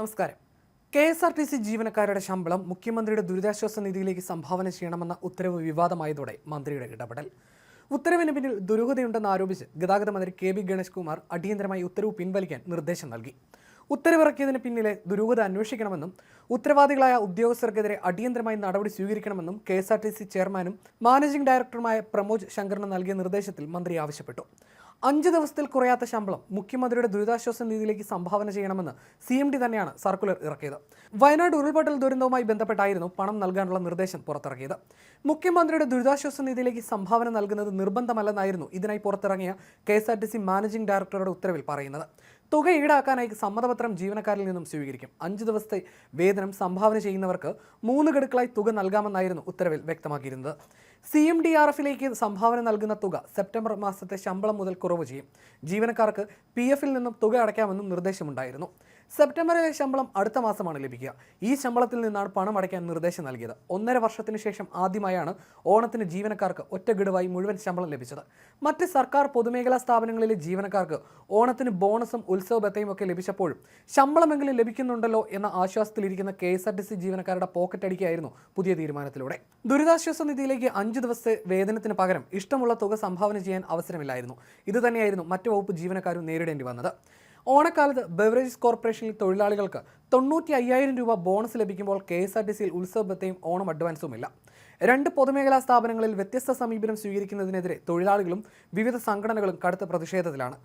നമസ്കാരം. K S R T C ജീവനക്കാരുടെ ശമ്പളം മുഖ്യമന്ത്രിയുടെ ദുരിതാശ്വാസ നിധിയിലേക്ക് സംഭാവന ചെയ്യണമെന്ന ഉത്തരവ് വിവാദമായതോടെ മന്ത്രിയുടെ ഇടപെടൽ. ഉത്തരവിന് പിന്നിൽ ദുരൂഹതയുണ്ടെന്ന് ആരോപിച്ച് ഗതാഗത മന്ത്രി കെ ബി ഗണേഷ് കുമാർ അടിയന്തരമായി ഉത്തരവ് പിൻവലിക്കാൻ നിർദ്ദേശം നൽകി. ഉത്തരവിറക്കിയതിന് പിന്നിലെ ദുരൂഹത അന്വേഷിക്കണമെന്നും ഉത്തരവാദികളായ ഉദ്യോഗസ്ഥർക്കെതിരെ അടിയന്തരമായി നടപടി സ്വീകരിക്കണമെന്നും K S R T C ചെയർമാനും മാനേജിംഗ് ഡയറക്ടറുമായ പ്രമോദ് ശങ്കറിന് നൽകിയ നിർദ്ദേശത്തിൽ മന്ത്രി ആവശ്യപ്പെട്ടു. അഞ്ച് ദിവസത്തിൽ കുറയാത്ത ശമ്പളം മുഖ്യമന്ത്രിയുടെ ദുരിതാശ്വാസ നിധിയിലേക്ക് സംഭാവന ചെയ്യണമെന്ന് സി എം ഡി തന്നെയാണ് സർക്കുലർ ഇറക്കിയത്. വയനാട് ഉരുൾപൊട്ടൽ ദുരന്തവുമായി ബന്ധപ്പെട്ടായിരുന്നു പണം നൽകാനുള്ള നിർദ്ദേശം പുറത്തിറക്കിയത്. മുഖ്യമന്ത്രിയുടെ ദുരിതാശ്വാസ നിധിയിലേക്ക് സംഭാവന നൽകുന്നത് നിർബന്ധമല്ലെന്നായിരുന്നു ഇതിനായി പുറത്തിറങ്ങിയ K S R T C managing ഡയറക്ടറുടെ ഉത്തരവിൽ പറയുന്നത്. തുക ഈടാക്കാനായി സമ്മതപത്രം ജീവനക്കാരിൽ നിന്നും സ്വീകരിക്കും. അഞ്ച് ദിവസത്തെ വേതനം സംഭാവന ചെയ്യുന്നവർക്ക് മൂന്ന് ഗഡുക്കളായി തുക നൽകാമെന്നായിരുന്നു ഉത്തരവിൽ വ്യക്തമാക്കിയിരുന്നത്. സി എം ഡി ആർ എഫിലേക്ക് സംഭാവന നൽകുന്ന തുക സെപ്റ്റംബർ മാസത്തെ ശമ്പളം മുതൽ കുറവ് ചെയ്യും. ജീവനക്കാർക്ക് പി എഫിൽ നിന്നും തുക അടയ്ക്കാമെന്നും നിർദ്ദേശമുണ്ടായിരുന്നു. സെപ്റ്റംബറിലെ ശമ്പളം അടുത്ത മാസമാണ് ലഭിക്കുക. ഈ ശമ്പളത്തിൽ നിന്നാണ് പണം അടയ്ക്കാൻ നിർദ്ദേശം നൽകിയത്. ഒന്നര വർഷത്തിന് ശേഷം ആദ്യമായാണ് ഓണത്തിന് ജീവനക്കാർക്ക് ഒറ്റ ഗഡുവായി മുഴുവൻ ശമ്പളം ലഭിച്ചത്. മറ്റ് സർക്കാർ പൊതുമേഖലാ സ്ഥാപനങ്ങളിലെ ജീവനക്കാർക്ക് ഓണത്തിന് ബോണസും ഉത്സവ ബത്തയും ഒക്കെ ലഭിച്ചപ്പോഴും ശമ്പളമെങ്കിലും ലഭിക്കുന്നുണ്ടല്ലോ എന്ന ആശ്വാസത്തിലിരിക്കുന്ന K S R T C ജീവനക്കാരുടെ പോക്കറ്റ് അടിക്കുകയായിരുന്നു പുതിയ തീരുമാനത്തിലൂടെ. ദുരിതാശ്വാസ നിധിയിലേക്ക് അഞ്ച് ദിവസത്തെ വേതനത്തിന് പകരം ഇഷ്ടമുള്ള തുക സംഭാവന ചെയ്യാൻ അവസരമില്ലായിരുന്നു. ഇത് തന്നെയായിരുന്നു മറ്റു വകുപ്പ് ജീവനക്കാരും നേരിടേണ്ടി വന്നത്. ഓണക്കാലത്ത് ബെവറേജസ് കോർപ്പറേഷനിൽ തൊഴിലാളികൾക്ക് തൊണ്ണൂറ്റി അയ്യായിരം രൂപ ബോണസ് ലഭിക്കുമ്പോൾ കെ എസ് ആർ ടി സിയിൽ ഉത്സവബത്തെയും ഓണം അഡ്വാൻസും ഇല്ല രണ്ട് പൊതുമേഖലാ സ്ഥാപനങ്ങളിൽ വ്യത്യസ്ത സമീപനം സ്വീകരിക്കുന്നതിനെതിരെ തൊഴിലാളികളും വിവിധ സംഘടനകളും കടുത്ത പ്രതിഷേധത്തിലാണ്.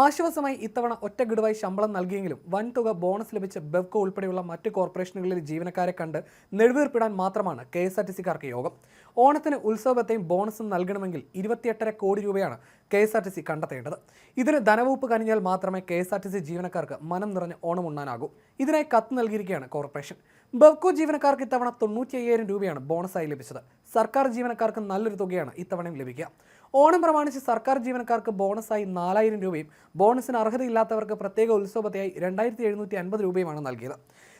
ആശ്വാസമായി ഇത്തവണ ഒറ്റ ഗഡുവായി ശമ്പളം നൽകിയെങ്കിലും വൻതുക ബോണസ് ലഭിച്ച ബെവ്കോ ഉൾപ്പെടെയുള്ള മറ്റ് കോർപ്പറേഷനുകളിലെ ജീവനക്കാരെ കണ്ട് നെടുവീർപ്പിടാൻ മാത്രമാണ് കെ എസ് ആർ ടി സിക്കാർക്ക് യോഗം. ഓണത്തിന് ഉത്സവത്തെയും ബോണസും നൽകണമെങ്കിൽ ഇരുപത്തിയെട്ടര കോടി രൂപയാണ് K S R T C കണ്ടെത്തേണ്ടത്. ഇതിന് ധനവകുപ്പ് കനിഞ്ഞാൽ മാത്രമേ K S R T C ജീവനക്കാർക്ക് മനം നിറഞ്ഞ് ഓണം ഉണ്ണാനാകൂ. ഇതിനായി കത്ത് നൽകിയിരിക്കുകയാണ് കോർപ്പറേഷൻ. ബെവ്കോ ജീവനക്കാർക്ക് ഇത്തവണ തൊണ്ണൂറ്റി അയ്യായിരം രൂപയാണ് ബോണസായി ലഭിച്ചത്. സർക്കാർ ജീവനക്കാർക്ക് നല്ലൊരു തുകയാണ് ഇത്തവണയും ലഭിക്കുക. ഓണം പ്രമാണിച്ച് സർക്കാർ ജീവനക്കാർക്ക് ബോണസായി നാലായിരം രൂപയും ബോണസിന് അർഹതയില്ലാത്തവർക്ക് പ്രത്യേക ഉത്സവത്തെയായി രണ്ടായിരത്തി എഴുന്നൂറ്റി അൻപത് രൂപയുമാണ് നൽകിയത്.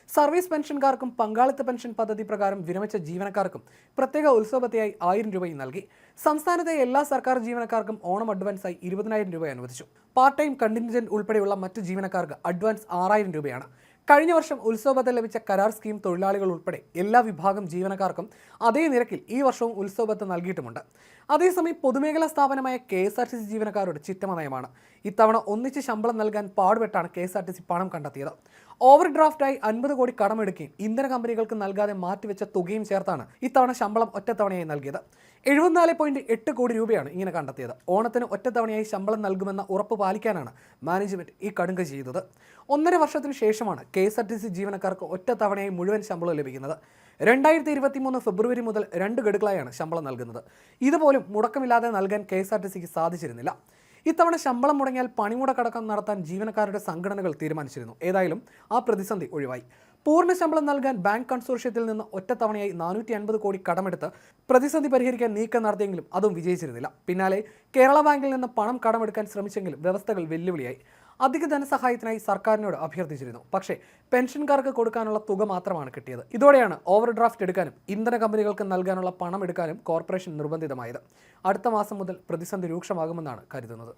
സർവീസ് പെൻഷൻകാർക്കും പങ്കാളിത്ത പെൻഷൻ പദ്ധതി പ്രകാരം വിരമിച്ച ജീവനക്കാർക്കും പ്രത്യേക ഉത്സവത്തെയായി ആയിരം രൂപയും നൽകി. സംസ്ഥാനത്തെ എല്ലാ സർക്കാർ ജീവനക്കാർക്കും ഓണം അഡ്വാൻസായി ഇരുപതിനായിരം രൂപ അനുവദിച്ചു. പാർട്ട് ടൈം കണ്ടിൻജന്റ് ഉൾപ്പെടെയുള്ള മറ്റ് ജീവനക്കാർക്ക് അഡ്വാൻസ് ആറായിരം രൂപയാണ്. കഴിഞ്ഞ വർഷം ഉത്സവബത്ത ലഭിച്ച കരാർ സ്കീം തൊഴിലാളികൾ ഉൾപ്പെടെ എല്ലാ വിഭാഗം ജീവനക്കാർക്കും അതേ നിരക്കിൽ ഈ വർഷവും ഉത്സവബത്ത നൽകിയിട്ടുമുണ്ട്. അതേസമയം പൊതുമേഖലാ സ്ഥാപനമായ K S R T C ജീവനക്കാരുടെ ചിറ്റമ നയമാണ്. ഇത്തവണ ഒന്നിച്ച് ശമ്പളം നൽകാൻ പാടുപെട്ടാണ് K S R T C പണം കണ്ടെത്തിയത്. ഓവർ ഡ്രാഫ്റ്റായി അൻപത് കോടി കടമെടുക്കുകയും ഇന്ധന കമ്പനികൾക്ക് നൽകാതെ മാറ്റിവെച്ച തുകയും ചേർത്താണ് ഇത്തവണ ശമ്പളം ഒറ്റത്തവണയായി നൽകിയത്. എഴുപത്തിനാല് പോയിന്റ് എട്ട് കോടി രൂപയാണ് ഇങ്ങനെ കണ്ടെത്തിയത്. ഓണത്തിന് ഒറ്റത്തവണയായി ശമ്പളം നൽകുമെന്ന ഉറപ്പ് പാലിക്കാനാണ് മാനേജ്മെന്റ് ഈ കടുങ്ക ചെയ്തത്. ഒന്നര വർഷത്തിനു ശേഷമാണ് K S R T C ജീവനക്കാർക്ക് ഒറ്റത്തവണയായി മുഴുവൻ ശമ്പളം ലഭിക്കുന്നത്. രണ്ടായിരത്തി ഇരുപത്തി മൂന്ന് ഫെബ്രുവരി മുതൽ രണ്ട് ഗഡുക്കളായാണ് ശമ്പളം നൽകുന്നത്. ഇതുപോലും മുടക്കമില്ലാതെ നൽകാൻ കെ എസ് ആർ ടി സിക്ക് സാധിച്ചിരുന്നില്ല. ഇത്തവണ ശമ്പളം മുടങ്ങിയാൽ പണിമുടക്കടക്കം നടത്താൻ ജീവനക്കാരുടെ സംഘടനകൾ തീരുമാനിച്ചിരുന്നു. ഏതായാലും ആ പ്രതിസന്ധി ഒഴിവായി. പൂർണ ശമ്പളം നൽകാൻ ബാങ്ക് കൺസോർഷ്യത്തിൽ നിന്ന് ഒറ്റത്തവണയായി നാനൂറ്റി അൻപത് കോടി കടമെടുത്ത് പ്രതിസന്ധി പരിഹരിക്കാൻ നീക്കം നടത്തിയെങ്കിലും അതും വിജയിച്ചിരുന്നില്ല. പിന്നാലെ കേരള ബാങ്കിൽ നിന്ന് പണം കടമെടുക്കാൻ ശ്രമിച്ചെങ്കിലും വ്യവസ്ഥകൾ വെല്ലുവിളിയായി. അധിക ധനസഹായത്തിനായി സർക്കാരിനോട് അഭ്യർത്ഥിച്ചിരുന്നു. പക്ഷേ പെൻഷൻകാർക്ക് കൊടുക്കാനുള്ള തുക മാത്രമാണ് കിട്ടിയത്. ഇതോടെയാണ് ഓവർ ഡ്രാഫ്റ്റ് എടുക്കാനും ഇന്ധന കമ്പനികൾക്ക് നൽകാനുള്ള പണം എടുക്കാനും കോർപ്പറേഷൻ നിർബന്ധിതമായത്. അടുത്ത മാസം മുതൽ പ്രതിസന്ധി രൂക്ഷമാകുമെന്നാണ് കരുതുന്നത്.